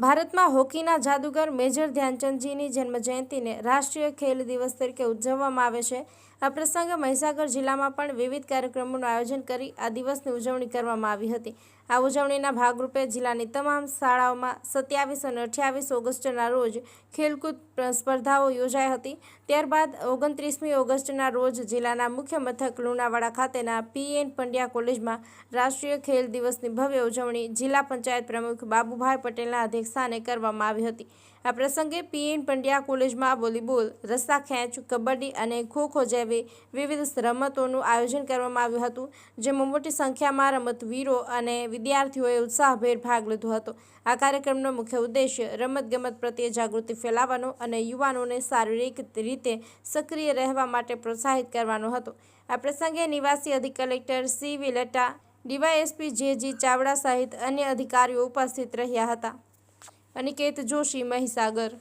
સુરતમાં હોકીના જાદુગર મેજર ધ્યાનચંદજીની જન્મજયંતિને રાષ્ટ્રીય ખેલ દિવસ તરીકે ઉજવવામાં આવે છે. આ પ્રસંગે મહીસાગર જિલ્લામાં પણ વિવિધ કાર્યક્રમોનું આયોજન કરી આ દિવસની ઉજવણી કરવામાં આવી હતી. આ ઉજવણીના ભાગરૂપે જિલ્લાની તમામ શાળાઓમાં સત્યાવીસ અને અઠ્યાવીસ ઓગસ્ટના રોજ ખેલકૂદ સ્પર્ધાઓ યોજાઈ હતી. ત્યારબાદ ઓગણત્રીસમી ઓગસ્ટના રોજ જિલ્લાના મુખ્ય મથક લુણાવાડા ખાતેના પીએન પંડ્યા કોલેજમાં રાષ્ટ્રીય ખેલ દિવસની ભવ્ય ઉજવણી જિલ્લા પંચાયત પ્રમુખ બાબુભાઈ પટેલના અધ્યક્ષસ્થાને કરવામાં આવી હતી. આ પ્રસંગે પીએન પંડ્યા કોલેજમાં વોલીબોલ, રસ્સા ખેંચ, કબડ્ડી અને ખોખો જેવી વિવિધ રમતોનું આયોજન કરવામાં આવ્યું હતું, જેમાં મોટી સંખ્યામાં રમતવીરો અને વિદ્યાર્થીઓએ ઉત્સાહભેર ભાગ લીધો હતો. આ કાર્યક્રમનો મુખ્ય ઉદ્દેશ્ય રમતગમત પ્રત્યે જાગૃતિ ફેલાવવાનો અને યુવાનોને શારીરિક રીતે સક્રિય રહેવા માટે પ્રોત્સાહિત કરવાનો હતો. આ પ્રસંગે નિવાસી અધિક collector C Vilta DYSP J G Chavda અન્ય અધિકારીઓ ઉપસ્થિત રહ્યા હતા. અનિકેત જોશી મહીસાગર